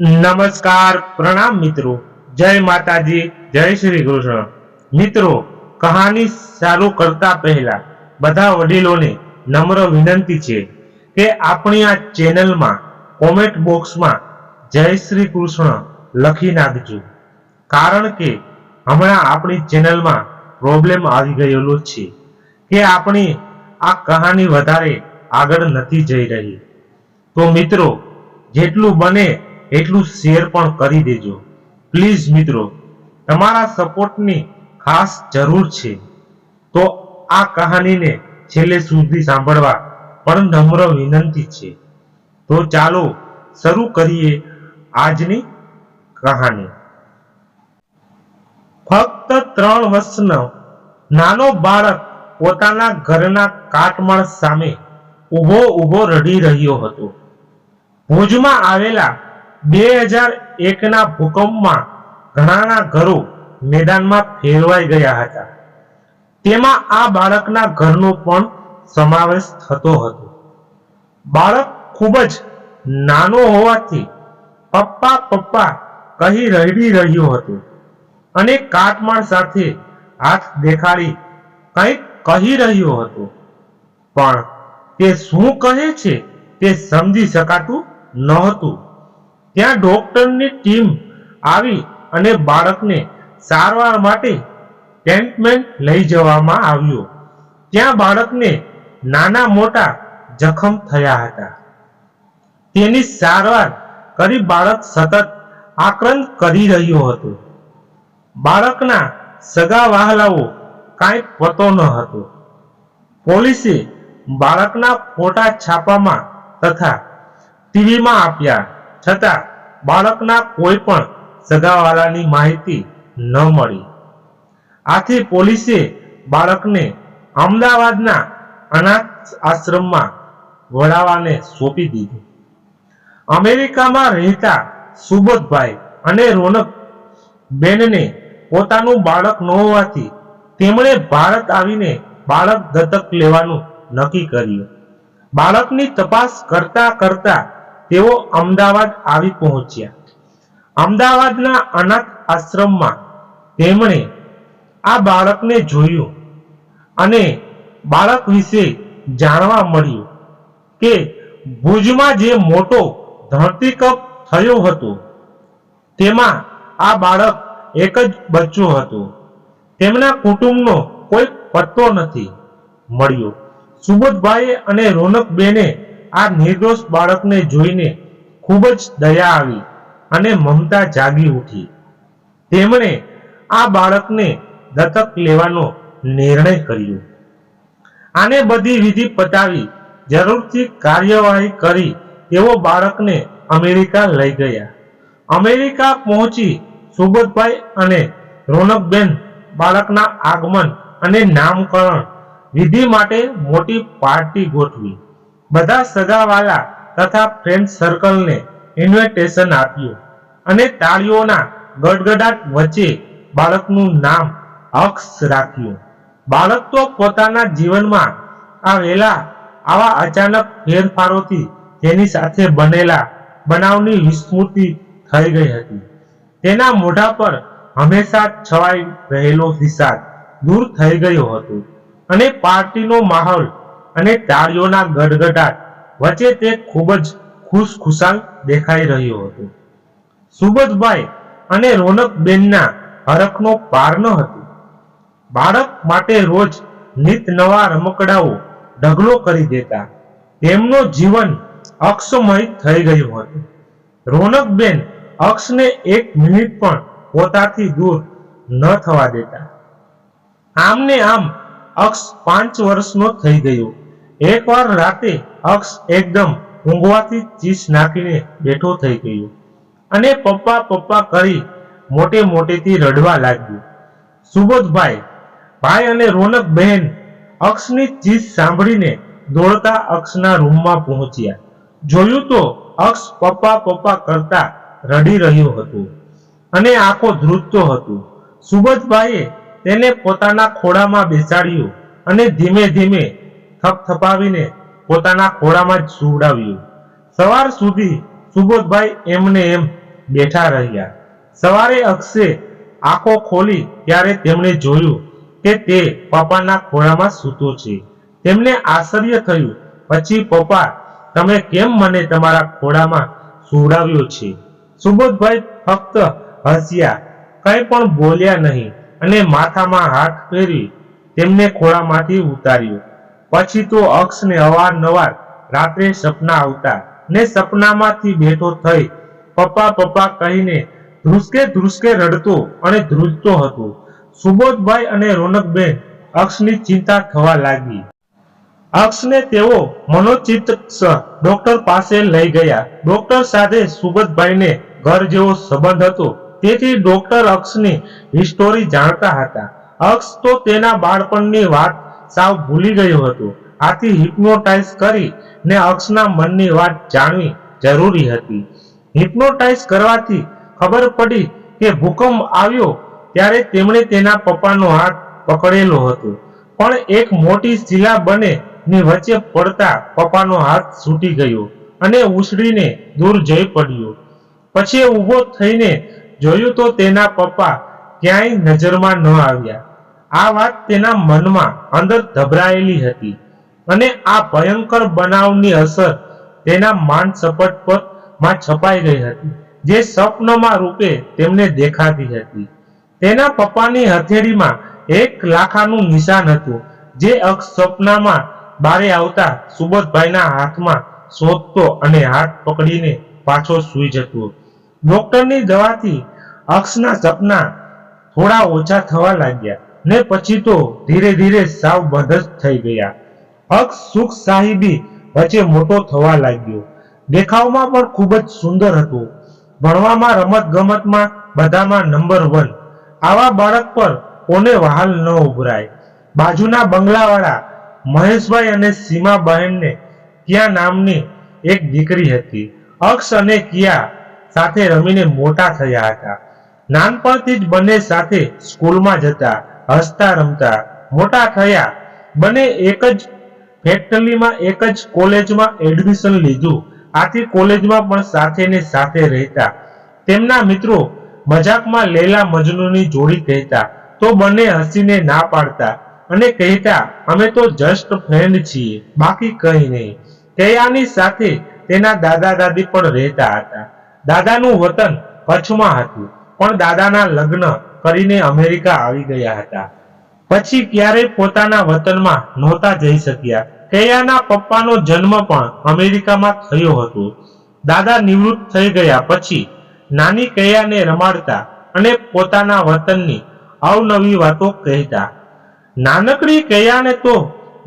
નમસ્કાર, પ્રણામ મિત્રો. જય માતાજી, જય શ્રી કૃષ્ણ. મિત્રો, કહાની ચાલુ કરતા પહેલા બધા વડીલોને નમ્ર વિનંતી છે કે આપણી આ ચેનલમાં, કોમેન્ટ બોક્સમાં જય શ્રી કૃષ્ણ લખી નાખજો. કારણ કે હમણાં આપણી ચેનલમાં પ્રોબ્લેમ આવી ગયેલો છે કે આપણી આ કહાની વધારે આગળ નથી જઈ રહી. તો મિત્રો, જેટલું બને એટલું શેર પણ કરી દેજો. પ્લીઝ મિત્રો, તમારા સપોર્ટની ખાસ જરૂર છે. તો આ કહાનીને છેલ્લે સુધી સાંભળવા પણ નમ્ર વિનંતી છે. તો ચાલો શરૂ કરીએ આજની કહાની. ફક્ત ત્રણ વર્ષનો નાનો બાળક પોતાના ઘરના કાટમાળ સામે ઊભો ઊભો રડી રહ્યો હતો. ભુજમાં આવેલા બે હજાર એકના ભૂકંપમાં ઘણાના ઘરો મેદાનમાં ફેરવાઈ ગયા હતા. તેમાં આ બાળકના ઘરનો પણ સમાવેશ થતો હતો. બાળક ખૂબ જ નાનો હોવાથી પપ્પા પપ્પા કહી રડી રહ્યો હતો અને કાટમાળ સાથે હાથ દેખાડી કંઈક કહી રહ્યો હતો. પણ તે શું કહે છે તે સમજી શકાતું નહોતું. ત્યાં ડોક્ટરની ટીમ આવી અને બાળકને સારવાર માટે ટેન્ટમેન્ટ લઈ જવામાં આવ્યો. ત્યાં બાળકને નાના મોટા જખમ થયા હતા. તેની સારવાર કરી બાળક સતત આક્રંદ કરી રહ્યો હતો. બાળકના સગા વહાલાઓ કાંઈ પતો ન હતો. પોલીસે બાળકના ફોટા છાપામાં તથા ટીવીમાં આપ્યા. છતાં બાળકના કોઈ પણ સગાવાળાની માહિતી ન મળી. આથી પોલીસે બાળકને અમદાવાદના અનાથ આશ્રમમાં વડાવાને સોંપી દીધું. અમેરિકામાં રહેતા સુબોધભાઈ અને રોનક બેનને પોતાનું બાળક ન હોવાથી તેમણે ભારત આવીને બાળક દત્તક લેવાનું નક્કી કર્યું. બાળકની તપાસ કરતા કરતા તેઓ અમદાવાદ આવી પહોંચ્યા. અમદાવાદના અનાથ આશ્રમમાં તેમણે આ બાળકને જોયું અને બાળક વિશે જાણવા મળ્યું કે ભુજમાં જે મોટો ધરતીકંપ થયો હતો, તેમાં આ બાળક એક જ બચ્ચો હતો. તેમના કુટુંબનો કોઈ પત્તો નથી મળ્યો. સુબોધભાઈ અને રોનકબેને આ નિર્દોષ બાળકને જોઈને ખૂબ જ દયા આવી અને મમતા જાગી ઉઠી. તેમણે આ બાળકને દત્તક લેવાનો નિર્ણય કર્યો. આને બધી વિધિ પતાવી જરૂરથી કાર્યવાહી કરી તેઓ બાળકને અમેરિકા લઈ ગયા. અમેરિકા પહોંચી સુબોધભાઈ અને રોનકબેન બાળકના આગમન અને નામકરણ વિધિ માટે મોટી પાર્ટી ગોઠવી. બધા સગાવાલા તથા ફ્રેન્ડ સર્કલને ઇન્વિટેશન આપ્યું અને તાળીઓના ગડગડાટ વચ્ચે બાળકનું નામ અક્ષ રાખ્યું. બાળક તો પોતાના જીવનમાં આવેલા આવા અચાનક ફેરફારોથી તેની સાથે બનેલા બનાવની વિસ્મૃતિ થઈ ગઈ હતી. તેના મોઢા પર હંમેશા છવાઈ રહેલો વિષાદ દૂર થઈ ગયો હતો અને પાર્ટીનો માહોલ અને તાળીઓના ગડગડાટ વચ્ચે તે ખૂબ જ ખુશખુશાલ દેખાઈ રહ્યો હતો. સુબોધભાઈ અને રોનકબેનના હરખનો પાર ન હતો. બાળક માટે રોજ નિત નવા રમકડાઓ ઢગલો કરી દેતા. તેમનું જીવન અક્ષમય થઈ ગયું હતું. રોનકબેન અક્ષને એક મિનિટ પણ પોતાથી દૂર ન થવા દેતા. આમને આમ અક્ષ પાંચ વર્ષનો થઈ ગયો. એકવાર રાતે અક્ષ એકદમ ઊંઘવાથી ચીસ નાખીને બેઠો થઈ ગયો અને પપ્પા પપ્પા કરી મોટે મોટેથી રડવા લાગ્યું. સુબોધભાઈ, ભાઈ અને રોનક બહેન અક્ષની ચીસ સાંભળીને દોડતા અક્ષના રૂમમાં પહોંચ્યા. જોયું તો અક્ષ પપ્પા પપ્પા કરતા રડી રહ્યું હતું અને આંખો ધ્રુજતો હતો. સુબોધભાઈએ તેને પોતાના ખોળામાં બેસાડ્યો અને ધીમે ધીમે થપથપાવીને પોતાના ખોળામાં જ સુવડાવ્યું. સવાર સુધી સુબોધભાઈ એમને એમ બેઠા રહ્યા. સવારે અક્ષે આંખો ખોલી ત્યારે તેમણે જોયું કે તે પપ્પાના ખોળામાં સૂતો છે. તેમને આશ્ચર્ય થયું, પછી પપ્પા, તમે કેમ મને તમારા ખોળામાં સુવડાવ્યો છે? સુબોધભાઈ ફક્ત હસ્યા, કંઈ પણ બોલ્યા નહીં અને માથામાં હાથ ફેરી તેમને ખોળામાંથી ઉતાર્યો. પછી તો અક્ષને અવારનવાર રાત્રે સપના આવતા ને સપનામાંથી બેઠો થઈ પપ્પા પપ્પા કહીને ધ્રુસકે ધ્રુસકે રડતો અને ધ્રુજતો હતો. સુબોધભાઈ અને રોનકબેન અક્ષની ચિંતા થવા લાગી. અક્ષને તેઓ મનોચિકિત્સક ડોક્ટર પાસે લઈ ગયા. ડોક્ટર સાથે સુબોધભાઈને ઘર જેવો સંબંધ હતો. તેથી ડોક્ટર અક્ષની હિસ્ટોરી જાણતા હતા. અક્ષ તો તેના બાળપણની વાત સાવ ભૂલી ગયું હતું. આથી હિપ્નોટાઇઝ કરી ને અક્ષના મનની વાત જાણવી જરૂરી હતી. હિપ્નોટાઇઝ કરવાથી ખબર પડી કે ભૂકંપ આવ્યો ત્યારે તેમણે તેના પપ્પાનો હાથ પકડેલો હતો. પણ એક મોટી શિલા બને ની વચ્ચે પડતા પપ્પાનો હાથ છૂટી ગયો અને ઉછળીને દૂર જઈ પડ્યો. પછી ઊભો થઈને જોયું તો તેના પપ્પા ક્યાંય નજરમાં ન આવ્યા. આ વાત તેના મનમાં અંદર ધબરાયેલી હતી અને આ ભયંકર બનાવની અસર તેના માન સપટ પરમાં છપાઈ ગઈ હતી, જે સ્વપ્નમાં રૂપે તેમને દેખાતી હતી. તેના પપ્પાની હથેળીમાં એક લાખાનું નિશાન હતું, જે અક્ષ સ્વપ્નમાં બારે આવતા સુબોધભાઈના હાથમાં શોધતો અને હાથ પકડીને પાછો સૂઈ જતો. ડોક્ટરની દવાથી અક્ષના સપના થોડા ઓછા થવા લાગ્યા. ને પછી તો ધીરે ધીરે સાવ બંધ જ થઈ ગયા. અક્ષ સુખ, સાહિબી વચ્ચે મોટો થવા લાગ્યો. દેખાવમાં પણ ખૂબ જ સુંદર હતો. ભણવામાં રમત ગમતમાં બધામાં નંબર વન આવા બાળક પર કોને વહાલ ન ઉભરાય? બાજુના બંગલાવાળા મહેશભાઈ અને સીમાબહેનને કિયા નામની એક દીકરી હતી? અક્ષ અને કિયા સાથે રમીને મોટા થયા હતા. નાનપણથી જ બંને સાથે સ્કૂલમાં જતા હસતા રમતા, મોટા થયા, બંને એક જ ફેક્ટરીમાં, એક જ કોલેજમાં એડમિશન લીધું. આથી કોલેજમાં પણ સાથે ને સાથે રહેતા. તેમના મિત્રો મજાકમાં લેલા મજનુની જોડી કહેતા, તો બંને હસીને ના પાડતા. અને કહેતા, અમે તો જસ્ટ ફ્રેન્ડ છીએ, બાકી કંઈ નહીં. કયાની સાથે તેના દાદા દાદી પણ રહેતા હતા. દાદાનું વતન કચ્છમાં હતું. પણ દાદાના લગ્ન કરીને અમેરિકા આવી ગયા હતા. પછી ક્યારેય પોતાના વતનમાં નહોતા જઈ શક્યા. કયાના પપ્પાનો જન્મ પણ અમેરિકામાં થયો હતો. દાદા નિવૃત્ત થઈ ગયા પછી નાની કયાને રમાડતા અને પોતાના વતનની અવનવી વાતો કહેતા. નાનકડી કયાને તો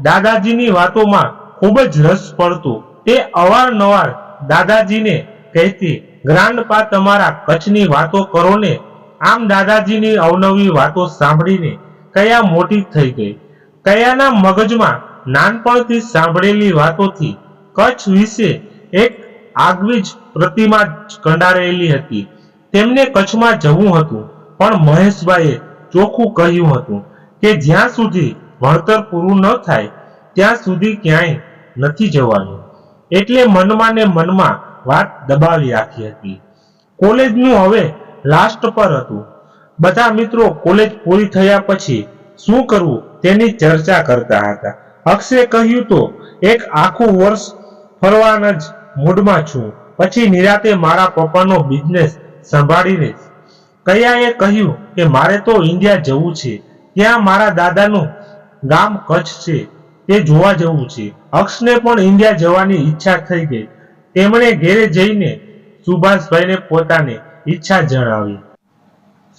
દાદાજીની વાતોમાં ખૂબ જ રસ પડતો. તે અવારનવાર દાદાજીને કહેતી ગ્રાન્ડપા તમારા કચ્છની વાતો કરો ને આમ દાદાજીની અવનવી વાતો સાંભળીને કયા મોટી થઈ ગઈ. કયાના મગજમાં નાનપણથી સાંભળેલી વાતોથી કચ્છ વિશે એક આગવી જ પ્રતિમા કંડારેલી હતી. તેમને કચ્છમાં જવું હતું, પણ મહેશભાઈએ ચોખ્ખું કહ્યું હતું કે જ્યાં સુધી ભણતર પૂરું ન થાય, ત્યાં સુધી ક્યાંય નથી જવાનું. એટલે મનમાં ને મનમાં વાત દબાવી રાખી હતી. કોલેજનું હવે લાસ્ટ પર હતું. બધા મિત્રો કોલેજ પૂરી થયા પછી શું કરવું તેની ચર્ચા કરતા હતા. અક્ષે કહ્યું તો, એક આખું વર્ષ ફરવાના જ મૂડમાં છું. પછી નિરાતે મારા પપ્પાનો બિઝનેસ સંભાળીને કયાએ કહ્યું કે, મારે તો ઇન્ડિયા જવું છે. ત્યાં મારા દાદાનું ગામ કચ્છ છે. તે જોવા જવું છે. અક્ષને પણ ઇન્ડિયા જવાની ઈચ્છા થઈ ગઈ. તેમણે ઘેરે જઈને સુભાષભાઈને પોતાની ઈચ્છા જણાવી.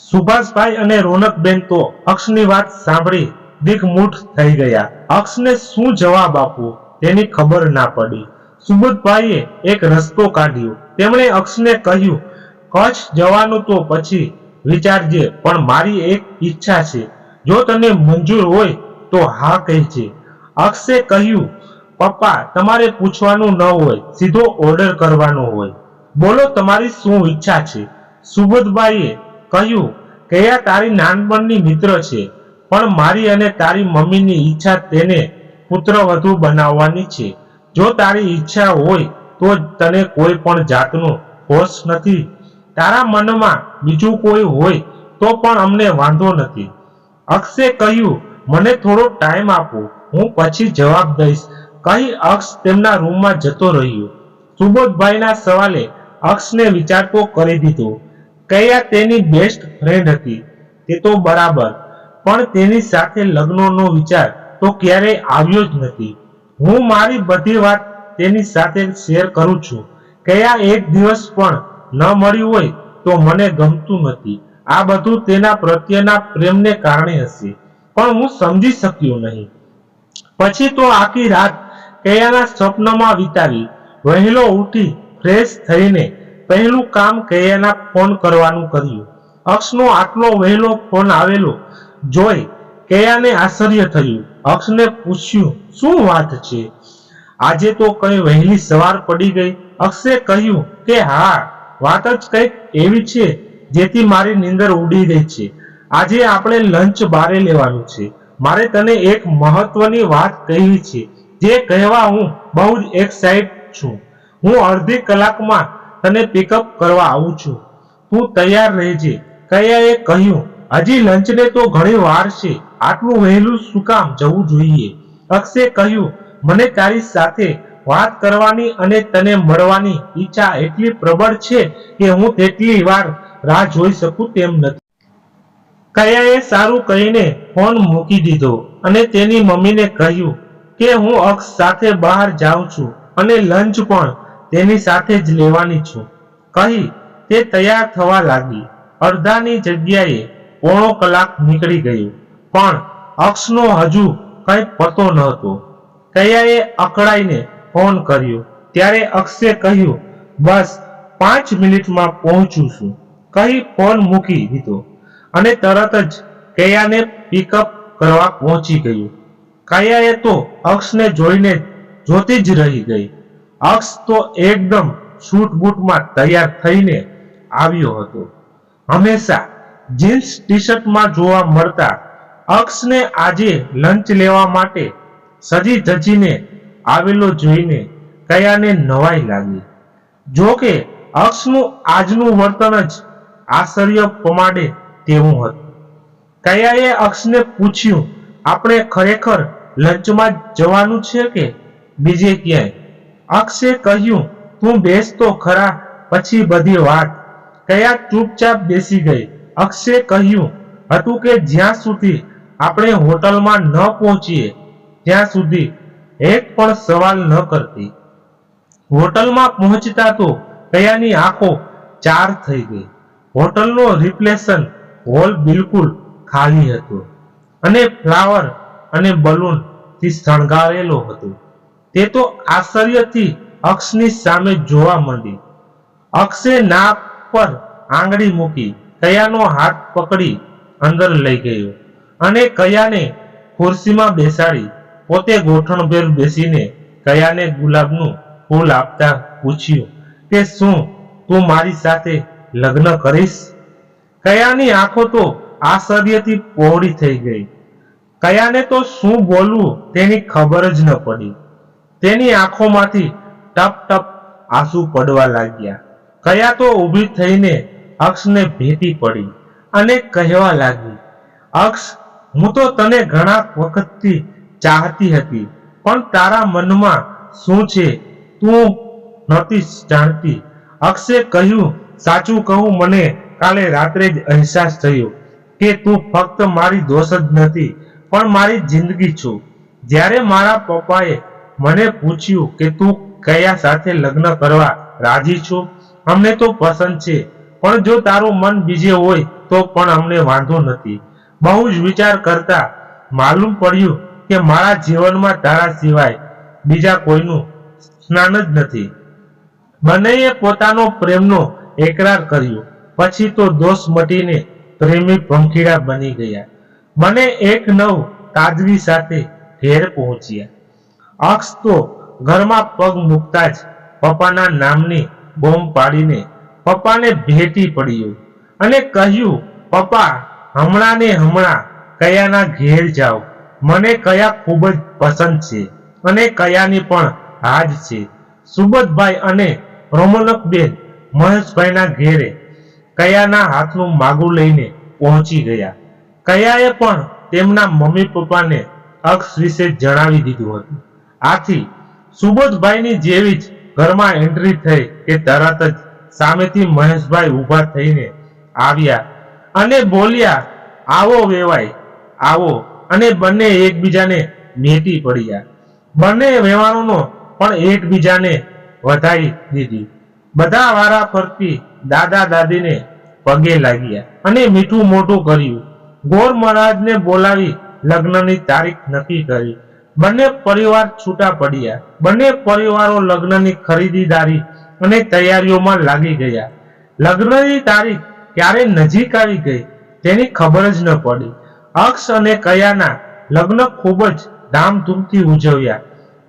સુભાષભાઈ અને રોનકબેન તો અક્ષની વાત સાંભળી દિગ્મૂઢ થઈ ગયા. અક્ષને શું જવાબ આપવો તેની ખબર ના પડી. સુબોધભાઈએ એક રસ્તો કાઢ્યો. તેમણે અક્ષને કહ્યું, કચ્છ જવાનું તો પછી વિચારજે, પણ મારી એક ઈચ્છા છે. જો તને મંજૂર હોય તો હા કહેજે. અક્ષે કહ્યું પપ્પા, તમારે પૂછવાનું ન હોય, સીધો ઓર્ડર કરવાનો હોય. બોલો, તમારી શું ઈચ્છા છે? સુબોધભાઈએ કહ્યું, કયા તારી નાનપણની મિત્ર છે, પણ મારી અને તારી મમ્મીની ઈચ્છા તેને પુત્રવધુ બનાવવાની છે. જો તારી ઈચ્છા હોય, તો તને કોઈ પણ જાતનો ફોર્સ નથી. તારા મનમાં બીજું કોઈ હોય, તો પણ અમને વાંધો નથી. અક્ષે કહ્યું, મને થોડો ટાઈમ આપો, હું પછી જવાબ દઈશ. કહી અક્ષ તેમના રૂમમાં જતો રહ્યો. સુબોધભાઈના સવાલે અક્ષને વિચારતો કરી દીધો, કયા તેની બેસ્ટ ફ્રેન્ડ હતી? તે તો બરાબર, પણ તેની સાથે લગ્નનો વિચાર તો ક્યારેય આવ્યો જ નથી. હું મારી બધી વાત તેની સાથે શેર કરું છું. કયા એક દિવસ પણ ન મળ્યું હોય તો મને ગમતું નથી. આ બધું તેના પ્રત્યેના પ્રેમને કારણે હશે, પણ હું સમજી શક્યો નહીં. પછી તો આખી રાત કયાના સ્વપ્નમાં વિતાવી, વહેલો ઉઠી ફ્રેશ થઈને પહેલું કામ કયાના ફોન કરવાનું કર્યું. અક્ષનો આટલો વહેલો ફોન આવેલો, જોઈ કયાને આશ્ચર્ય થયું. અક્ષને પૂછ્યું, શું વાત છે? આજે તો કઈ વહેલી સવાર પડી ગઈ. અક્ષે કહ્યું કે હા, વાત જ કંઈક એવી છે, જેથી મારી નીંદર ઉડી ગઈ છે. આજે આપણે લંચ બારે લેવાનું છે. મારે તને એક મહત્વની વાત કહેવી છે. જે કહેવા હું બહુ જ એક્સાઇટ છું. હું અડધી કલાકમાં તને પિકઅપ કરવા આવું છું. તું તૈયાર રહેજે. કયાએ કહ્યું, હજી લંચને તો ઘણી વાર છે. આટલું વહેલું શું કામ જવું જોઈએ? અક્ષે કહ્યું, મને તારી સાથે વાત કરવાની અને તને મળવાની ઈચ્છા એટલી પ્રબળ છે કે હું તેટલી વાર રાહ જોઈ શકું તેમ નથી. કયાએ સારું કહીને ફોન મૂકી દીધો અને તેની મમ્મીને કહ્યું કે હું અક્ષ સાથે બહાર જાઉં છું અને લંચ પણ તેની સાથે જ લેવાની છું. કહી તે તૈયાર થવા લાગી. અડધાની જગ્યાએ પોણો કલાક નીકળી ગયો પણ અક્ષનો હજુ કંઈ પતો નહોતો કયાએ અકળાઈને ફોન કર્યો. ત્યારે અક્ષે કહ્યું, બસ પાંચ મિનિટમાં પહોંચું છું. કહી ફોન મૂકી દીધો. અને તરત જ કયાને પિકઅપ કરવા પહોંચી ગયું. કયાએ તો અક્ષને જોઈને જોતી જ રહી ગઈ. અક્ષ તો એકદમ સૂટબૂટમાં તૈયાર થઈને આવ્યો હતો. હંમેશા જીન્સ ટી શર્ટમાં જોવા મળતા અક્ષને આજે લંચ લેવા માટે સજી ધજીને આવેલો જોઈને કયાને નવાઈ લાગી. જો કે અક્ષનું આજનું વર્તન જ આશ્ચર્ય પમાડે તેવું હતું. કયાએ અક્ષને પૂછ્યું આપણે ખરેખર લંચમાં જવાનું છે કે? બીજે ક્યાંય? અક્ષે કહ્યું, તું બેસ તો ખરા, પછી બધી વાત. કયા ચૂપચાપ બેસી ગઈ. અક્ષે કહ્યું, હતું કે જ્યાં સુધી આપણે હોટલમાં ન પહોંચીએ, ત્યાં સુધી એક પણ સવાલ ન કરતી. હોટલમાં પહોંચતા તો કયાની આંખો ચાર થઈ ગઈ. હોટલનો રિપ્લેસન હોલ બિલકુલ ખાલી હતો. અને ફ્લાવર અને બલૂનથી શણગારેલો હતો. તે તો આશ્ચર્યથી અક્ષની સામે જોવા માંડી. અક્ષે નાક પર આંગળી મૂકી કયાનો હાથ પકડી અંદર લઈ ગયો અને કયાને ખુરશીમાં બેસાડી પોતે ગોઠણભેર બેસીને કયાને ગુલાબનું ફૂલ આપતા પૂછ્યું કે શું તું મારી સાથે લગ્ન કરીશ? કયાની આંખો તો આશ્ચર્યથી પહોળી થઈ ગઈ. કયાને તો શું બોલવું તેની ખબર જ ન પડી. તેની આંખોમાંથી ટપ ટપ આંસુ પડવા લાગ્યા. કયા તો ઊભી થઈને અક્ષને ભેટી પડી અને કહેવા લાગી, અક્ષ, હું તો તને ઘણા વખતથી ચાહતી હતી, પણ તારા મનમાં શું છે તું નહોતી જાણતી. અક્ષે કહ્યું, સાચું કહું, મને કાલે રાત્રે જ અહેસાસ થયો કે તું ફક્ત મારી દોસ્ત જ નથી પણ મારી જિંદગી છું. જ્યારે મારા પપ્પાએ મને પૂછ્યું કે તું કયા સાથે લગ્ન કરવા રાજી છું, અમને તો પસંદ છે. પણ જો તારું મન બીજે હોય, તો પણ અમને વાંધો નથી. બહુ જ વિચાર કરતા માલુમ પડ્યું કે મારા જીવનમાં તારા સિવાય બીજા કોઈનું સ્નાન જ નથી. બંનેએ પોતાનો પ્રેમનો એકરાર કર્યો. પછી તો દોષ મટીને પ્રેમી પંખીડા બની ગયા. મને એક નવ તાજગી સાથે ઘેર પહોંચ્યા. અક્ષ તો ઘરમાં પગ મૂકતા જ પપ્પાના નામની બોમ્બ પાડીને પપ્પાને ભેટી પડ્યો અને કહ્યું, પપ્પા, હમણાં ને હમણાં કયાના ઘેર જાઓ. મને કયા ખૂબ જ પસંદ છે અને કયાની પણ હાજ છે. સુબતભાઈ અને રોમનકબેન મહેશભાઈના ઘેરે કયાના હાથનું માગું લઈને પહોંચી ગયા. કયાએ પણ તેમના મમ્મી પપ્પાને અક્ષ વિશે જણાવી દીધું હતું. આથી સુબોધભાઈની જેવી જ ઘરમાં એન્ટ્રી થઈ કે તરત જ સામેથી મહેશભાઈ ઊભા થઈને આવ્યા અને બોલ્યા, આવો વેવાય આવો. અને બંને એકબીજાને મેટી પડ્યા. બંને વેવાણોનો પણ એકબીજાને વધાઈ દીધી. બધા વારા ફરતી દાદા દાદીને પગે લાગ્યા અને મીઠું મોટું કર્યું. ગોર મહારાજને બોલાવી લગ્નની તારીખ નક્કી કરી. બંને પરિવાર છૂટા પડ્યા. બંને પરિવારો લગ્નની ખરીદીદારી અને તૈયારીઓમાં લાગી ગયા. લગ્નની તારીખ ક્યારે નજીક આવી ગઈ તેની ખબર જ ન પડી. અક્ષ અને કયાના લગ્ન ખૂબ જ ધામધૂમથી ઉજવ્યા.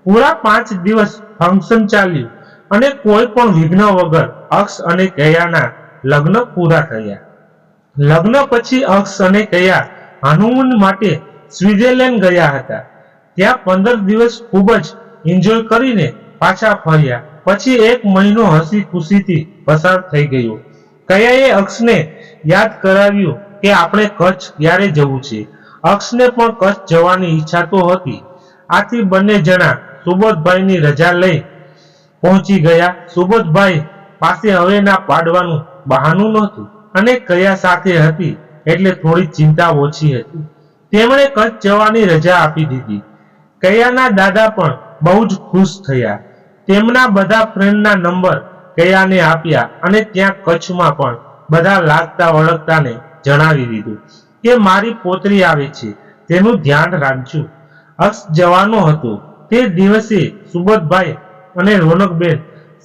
પૂરા પાંચ દિવસ ફંક્શન ચાલ્યું અને કોઈ પણ વિઘ્ન વગર અક્ષ અને કયાના લગ્ન પૂરા થયા. લગ્ન પછી અક્ષ અને કયા હનુમાન માટે સ્વિટ્ઝરલેન્ડ ગયા હતા. ત્યાં પંદર દિવસ ખૂબ જ એન્જોય કરીને પાછા ફર્યા. પછી એક મહિનો હસી ખુશીથી પસાર થઈ ગયો. કયાએ અક્ષને યાદ કરાવ્યું કે આપણે કચ્છ ક્યારે જવું છે. અક્ષને પણ કચ્છ જવાની ઈચ્છા તો હતી. આથી બંને જણા સુબોધભાઈની રજા લઈ પહોંચી ગયા. સુબોધભાઈ પાસે હવે ના પાડવાનું બહાનું નહોતું. અને કયા સાથે હતી, એટલે થોડી ચિંતા ઓછી હતી. તેમણે કચ્છ જવાની રજા આપી દીધી. કયાના દાદા પણ બહુ જ ખુશ થયા. તેમના બધા ફ્રેન્ડના નંબર કયાને આપ્યા અને ત્યાં કચ્છમાં પણ બધા લાગતા ઓળખતાને જણાવી દીધું કે મારી પોતરી આવે છે, તેનું ધ્યાન રાખજો. અક્ષ જવાનો હતો. તે દિવસે સુબોધભાઈ અને રોનકબેન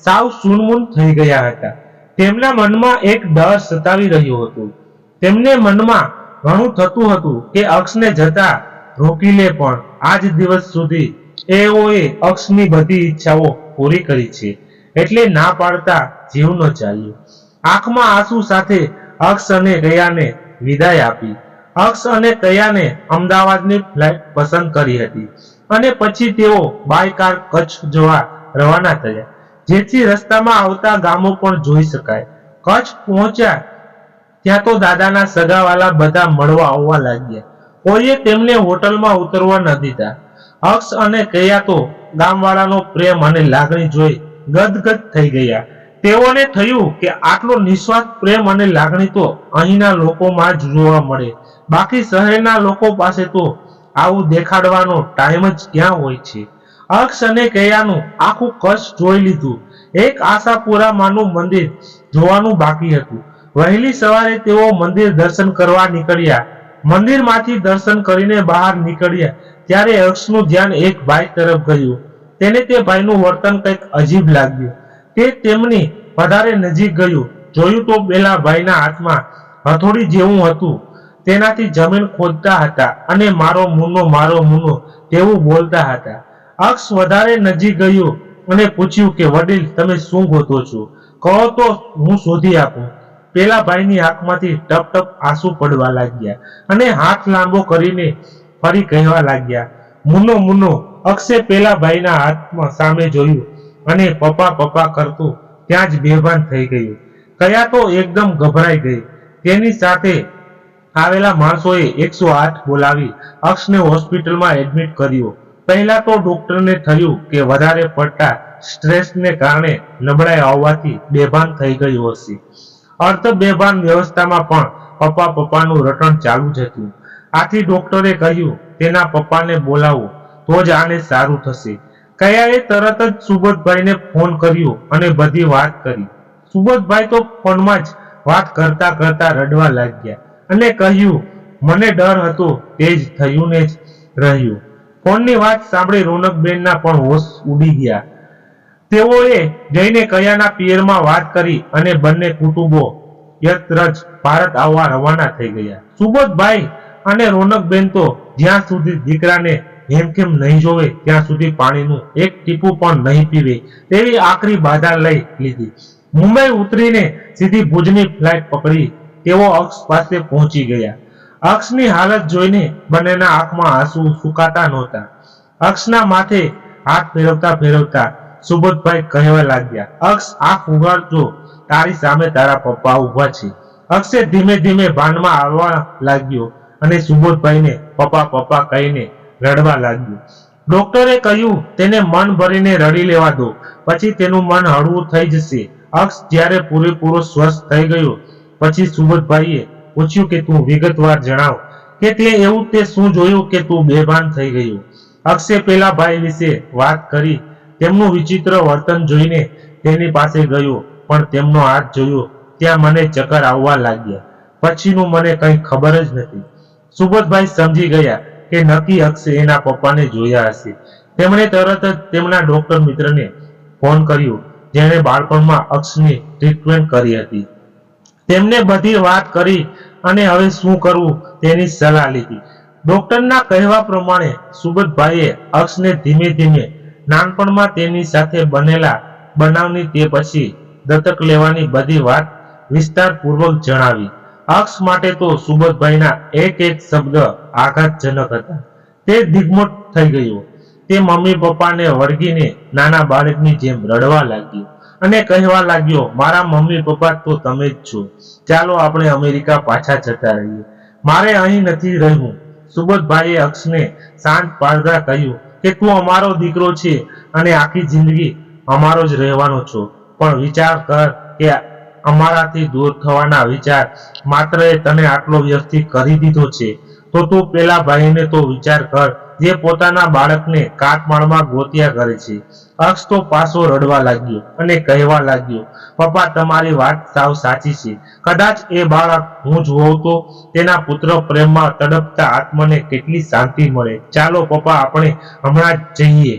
સાવ સુનમુન થઈ ગયા હતા. તેમના મનમાં એક ડર સતાવી રહ્યું હતું. તેમને મનમાં ઘણું થતું હતું કે અક્ષને જતા રોકી લે પણ આજ દિવસ સુધી એઓએ અક્ષની બધી ઈચ્છાઓ પૂરી કરી છે. એટલે ના પાડતા જીવ ચાલ્યું. આંખમાં આંસુ સાથે અક્ષ અને કયાને વિદાય આપી. અક્ષ અને કયાને અમદાવાદની ફ્લાઇટ પસંદ કરી હતી. અને પછી તેઓ બાય કાર કચ્છ જવા રવાના થયા. જેથી રસ્તામાં આવતા ગામો પણ જોઈ શકાય. કચ્છ પહોંચ્યા ત્યાં તો દાદાના સગાવાલા બધા મળવા આવવા લાગ્યા. કોઈએ તેમને હોટલમાં ઉતરવા ન દીધા. અક્ષ અને કયા તો ગામવાળાનો પ્રેમ અને લાગણી જોઈ ગદગદ થઈ ગયા. તેઓને થયું કે આટલો નિસ્વાર્થ પ્રેમ અને લાગણી તો અહીંના લોકોમાં જ જોવા મળે. બાકી શહેરના લોકો પાસે તો આવું દેખાડવાનો ટાઈમ જ ક્યાં હોય છે? અક્ષ અને કયાનું આખું કચ્છ જોઈ લીધું. એક આશાપુરામાંનું મંદિર જોવાનું બાકી હતું. વહેલી સવારે તેઓ મંદિર દર્શન કરવા નીકળ્યા. મંદિરમાંથી દર્શન કરીને બહાર નીકળ્યા. ત્યારે અક્ષનું ધ્યાન એક ભાઈ તરફ ગયું. તેને તે ભાઈનું વર્તન કંઈક અજીબ લાગ્યું. તે તેમની વધારે નજીક ગયું. જોયું તો પેલા ભાઈના હાથમાં હથોડી જેવું હતું. તેનાથી જમીન ખોદતા હતા અને મારો મુન્નો મારો મૂનો તેવું બોલતા હતા. અક્ષ વધારે નજીક ગયું અને પૂછ્યું કે, વડીલ, તમે શું ગોતો છો? કહો તો હું શોધી આપું. પેલા ભાઈની આંખમાંથી ટપ ટપ આંસુ પડવા લાગ્યા અને હાથ લાંબો કરીને ફરી કહેવા લાગ્યા, મુન્નો મુન્નો, અક્ષે પેલા ભાઈના હાથમાં સામે જોયું અને પપ્પા પપ્પા કરતું ત્યાં જ બેભાન થઈ ગયું. કયા તો એકદમ ગભરાઈ ગઈ. તેની સાથે આવેલા માણસોએ એકસો આઠ બોલાવી અક્ષને હોસ્પિટલમાં એડમિટ કર્યો. પહેલા તો ડોક્ટરને થયું કે વધારે પડતા સ્ટ્રેસને કારણે નબળાઈ આવવાથી બેભાન થઈ ગયું હશે. અર્ધ બેભાન વ્યવસ્થામાં પણ પપ્પા પપ્પાનું રટણ ચાલુ જ હતું. આથી ડોક્ટરે કહ્યું, તેના પપ્પાને બોલાવો, તો જ આને સારું થશે. કયાએ તરત જ સુબોધભાઈને ફોન કર્યો અને બધી વાત કરી. સુબોધભાઈ તો ફોનમાં જ વાત કરતા કરતા રડવા લાગ્યા અને કહ્યું, મને ડર હતો, તે જ થયું ને જ રહ્યું. ફોનની વાત સાંભળી રોનકબેનના પણ હોશ ઉડી ગયા. તેઓએ જઈને કયાના પિયરમાં વાત કરી અને બંને કુટુંબો યત્રજ ભારત આવવા રવાના થઈ ગયા. સુબોધભાઈ અને રોનકબેન તો જ્યાં સુધી દીકરાને હેમખેમ નહીં જોવે, ત્યાં સુધી પાણીનું એક ટીપું પણ નહીં પીવે તેવી આખરી બાધા લઈ લીધી. મુંબઈ ઉતરીને સીધી ભુજની ફ્લાઇટ પકડી તેઓ અક્ષ પાસે પહોંચી ગયા. અક્ષની હાલત જોઈને બંનેના આંખમાં આંસુ સુકાતા નહોતા. અક્ષના માથે હાથ ફેરવતા ફેરવતા સુબોધભાઈ કહેવા લાગ્યા, અક્ષ, આંખ ઉગાડજો, તારી સામે તારા પપ્પા ઊભા છે. અક્ષે ધીમે ધીમે ભાનમાં આવવા લાગ્યો અને સુબોધભાઈને પપ્પા પપ્પા કહીને રડવા લાગ્યો. ડોક્ટરે કહ્યું, તેને મન ભરીને રડી લેવા દો, પછી તેનું મન હળવું થઈ જશે. અક્ષ જ્યારે પૂરેપૂરો સ્વસ્થ થઈ ગયો, પછી સુબોધભાઈએ પૂછ્યું કે તું વિગતવાર જણાવ તે એવું તે શું જોયું કે તું બેભાન થઈ ગયું? અક્ષય પેલા ભાઈ વિશે વાત કરી, તેમનું વિચિત્ર વર્તન જોઈને તેની પાસે ગયો, પણ તેમનો હાથ જોયો, ત્યાં મને ચક્કર આવવા લાગ્યા. પછીનું મને કંઈ ખબર જ નથી. સુબોધભાઈ સમજી ગયા કે નક્કી અક્ષય એના પપ્પાને જોયા હશે. તેમણે તરત જ તેમના ડોક્ટર મિત્રને ફોન કર્યો, જેણે બાળપણમાં અક્ષની ટ્રીટમેન્ટ કરી હતી. તેમને બધી વાત કરી અને હવે શું કરવું તેની સલાહ લીધી. ડોક્ટરના કહેવા પ્રમાણે સુબોધભાઈએ અક્ષને ધીમે ધીમે નાનપણમાં તેની સાથે બનેલા બનાવની તે પછી દત્તક લેવાની બધી વાત વિસ્તારપૂર્વક જણાવી. અક્ષ માટે તો સુબોધભાઈના એક એક શબ્દ આઘાતજનક હતા. તે દિગ્મૂઢ થઈ ગયો. તે મમ્મી પપ્પાને વળગીને નાના બાળકની જેમ રડવા લાગ્યો. અને કહેવા લાગ્યો, મારા મમ્મી, પપ્પા, તો તમે જ છો. ચાલો આપણે અમેરિકા પાછા જતા રહીએ. મારે અહીં નથી રહેવું. સુબોધભાઈએ અક્ષને શાંત પાડતા કહ્યું કે, તું અમારો દીકરો છે અને આખી જિંદગી અમારો જ રહેવાનો છો. પણ વિચાર કર કે અમારાથી દૂર થવાના વિચાર માત્ર તને આટલો વ્યસ્ત કરી દીધો છે. તો તું પેલા ભાઈને તો વિચાર કર જે પોતાના બાળકને કાટમાળમાં ગોત્યા કરે છે. અક્ષ તો પાછો રડવા લાગ્યો અને કહેવા લાગ્યો, પપ્પા, તમારી વાત સાવ સાચી છે. કદાચ એ બાળક હું જ તો તેના પુત્ર પ્રેમમાં તડપતા આત્માને કેટલી શાંતિ મળે. ચાલો પપ્પા, આપણે હમણાં જ જઈએ.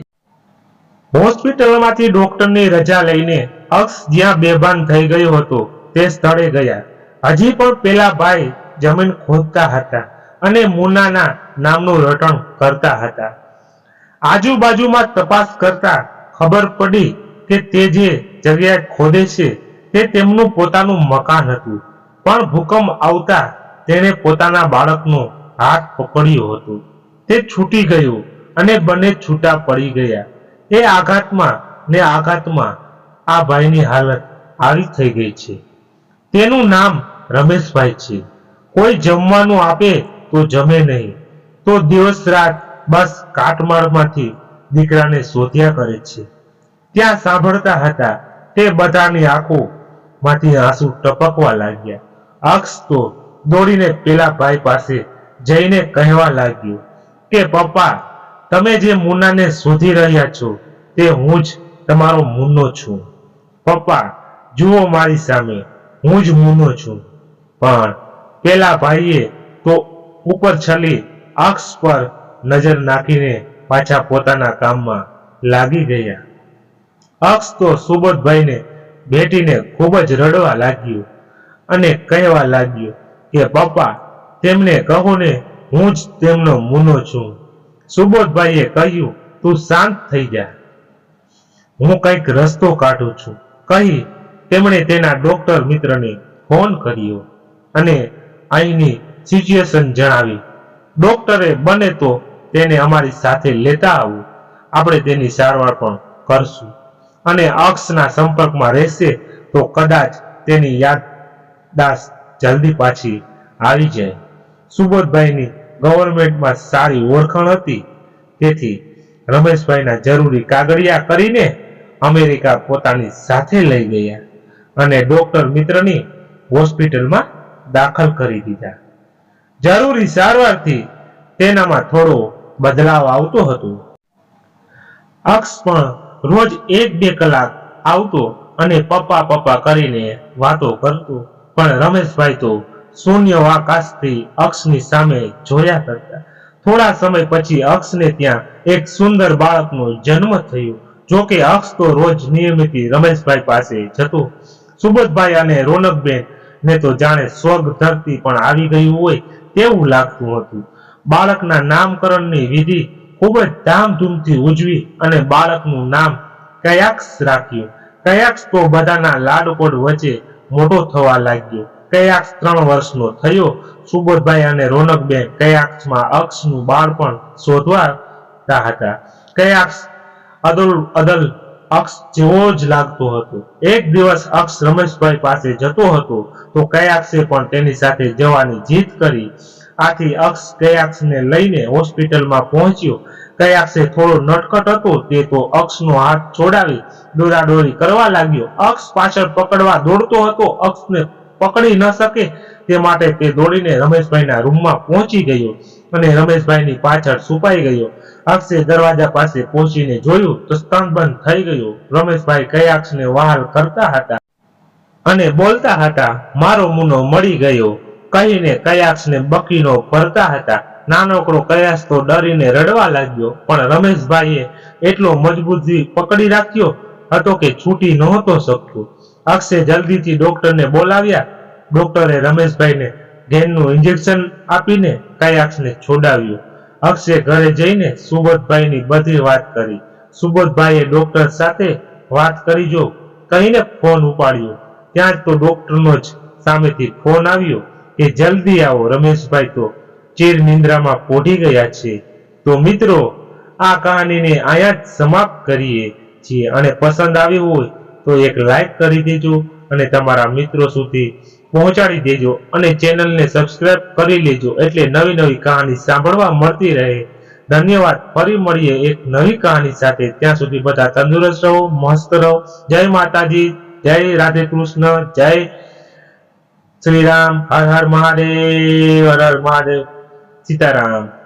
હોસ્પિટલમાંથી ડોક્ટરની રજા લઈને અક્ષ જ્યાં બેભાન થઈ ગયો હતો, તે સ્થળે ગયા. હજી પણ પેલા ભાઈ જમીન ખોદતા હતા અને મુનાના નામનું રટણ કરતા હતા. આજુબાજુમાં તપાસ કરતા ખબર પડી કે તે જે જગ્યાએ ખોદે છે, તે તેમનું પોતાનું મકાન હતું. પણ ભૂકંપ આવતા તેણે પોતાના બાળકનો હાથ પકડ્યો હતો. તે છૂટી ગયું અને બંને છૂટા પડી ગયા. એ આઘાતમાં ને આઘાતમાં આ ભાઈની હાલત આવી થઈ ગઈ છે. તેનું નામ રમેશભાઈ છે. કોઈ જમવાનું આપે તો જમે નહીં. તો દિવસ રાત બસ કાટમાળમાંથી દીકરાને શોધ્યા કરે છે. ત્યાં સાંભળતા હતા તે બધાની આંખોમાંથી આંસુ ટપકવા લાગ્યા. અક્ષ તો દોડીને પેલા ભાઈ પાસે જઈને કહેવા લાગ્યો કે, પપ્પા, તમે જે મુન્નાને શોધી રહ્યા છો તે હું જ તમારો મુન્નો છું. પપ્પા, જુઓ મારી સામે, હું જ મુન્નો છું. પણ પેલા ભાઈએ તો ઉપર છલી અક્ષ પર નજર નાખીને પાછા પોતાના કામમાં લાગી ગયા. અક્ષ તો સુબોધભાઈને બેટીને ખૂબ જ રડવા લાગ્યું અને કહેવા લાગ્યું કે, પપ્પા, તેમને કહો ને હું જ તેમનો મુનો છું. સુબોધભાઈએ કહ્યું, તું શાંત થઈ જા. હું કંઈક રસ્તો કાઢું છું. કહી તેમણે તેના ડોક્ટર મિત્રને ફોન કર્યો અને અહીંની સિચ્યુએશન જણાવી. ડોક્ટરે બને તો તેને અમારી સાથે લેતા આવું. આપણે તેની સારવાર પણ કરશું. અને અક્ષના સંપર્કમાં રહેશે તો કદાચ તેની યાદદાસ્ત જલ્દી પાછી આવી જાય. સુબોધભાઈની ગવર્મેન્ટમાં સારી ઓળખાણ હતી. તેથી રમેશભાઈના જરૂરી કાગળિયા કરીને અમેરિકા પોતાની સાથે લઈ ગયા અને ડોક્ટર મિત્રની હોસ્પિટલમાં દાખલ કરી દીધા. જરૂરી સારવારથી તેનામાં થોડો બદલાવ આવતો હતો. અક્ષ પણ રોજ એક બે કલાક આવતો અને પપ્પા પપ્પા કરીને વાતો કરતો. પણ રમેશભાઈ તો શૂન્ય આકાશથી અક્ષની સામે જોયા કરતા. થોડા સમય પછી અક્ષને ત્યાં એક સુંદર બાળકનો જન્મ થયો. જો કે અક્ષ તો રોજ નિયમિત રમેશભાઈ પાસે જતો. સુબોધભાઈ અને રોનકબેન ને તો જાણે સ્વર્ગ ધરતી પણ આવી ગયું હોય તેવું લાગતું હતું. બાળકના નામકરણની વિધિ ખૂબ જ ધામધૂમથી ઉજવી અને બાળકનું નામ કયાક્ષ રાખ્યું. કયાક્ષ તો બધાના લાડકોડ વચ્ચે મોટો થવા લાગ્યો. કયાક્ષ ત્રણ વર્ષનો થયો. સુબોધભાઈ અને રોનકબેન કયાક્ષમાં અક્ષનું બાળપણ શોધવા હતા. કયાક્ષ અદલ અદલ અક્ષ જેવો જ લાગતો હતો. એક દિવસ અક્ષ રમેશભાઈ પાસે જતો હતો તો કયાક્ષે પણ તેની સાથે જવાની જીદ કરી. આથી અક્ષ કયાક્ષને લઈને હોસ્પિટલમાં પહોંચ્યો. કયાક્ષે થોડો નટકટ હતો તે તો અક્ષનો હાથ છોડાવી દોરાદોરી કરવા લાગ્યો. અક્ષ પાછળ પકડવા દોડતો હતો. અક્ષને પકડી ન શકે તે માટે તે દોડીને રમેશભાઈના રૂમમાં પહોંચી ગયો. અને રમેશભાઈની પાછળ છુપાઈ ગયો. અક્ષે દરવાજા પાસે પહોંચીને જોયું તો સ્તંભ થઈ ગયું. રમેશભાઈ કયાક્ષને વહાલ કરતા હતા અને બોલતા હતા, મારો મુનો મળી ગયો. કહીને કયાક્ષને બકીનો ભરતા હતા. નાનકડો કયાસ તો ડરીને રડવા લાગ્યો, પણ રમેશભાઈએ એટલો મજબૂતી પકડી રાખ્યો હતો કે છૂટી નહોતો શકતો. અક્ષે જલ્દીથી ડોક્ટરને બોલાવ્યા. ડોક્ટરે રમેશભાઈને ઘેનનું ઇન્જેક્શન આપીને કાયાક્ષને છોડાવ્યો. અક્ષે ઘરે જઈને સુબોધભાઈની બધી વાત કરી. સુબોધભાઈએ ડોક્ટર સાથે વાત કરી જો, કહીને ફોન ઉપાડ્યો. ત્યાં જ તો ડોક્ટરનો જ સામેથી ફોન આવ્યો કે જલ્દી આવો રમેશભાઈ તો ચીર નિંદ્રામાં પોઢી ગયા છે. તો મિત્રો, આ કહાનીને અહીંયા જ સમાપ્ત કરીએ છીએ. અને પસંદ આવી હોય તો એક લાઈક કરી દેજો અને તમારા મિત્રો સુધી પહોંચાડી દેજો અને ચેનલને સબસ્ક્રાઇબ કરી લેજો એટલે નવી નવી કહાની સાંભળવા મળતી રહે. ધન્યવાદ. ફરી મળીએ એક નવી કહાની સાથે. ત્યાં સુધી બધા તંદુરસ્ત રહો, મસ્ત રહો. જય માતાજી, જય રાધે કૃષ્ણ, જય શ્રી રામ હર હર મહાદેવ, હર હર મહાદેવ. સીતારામ.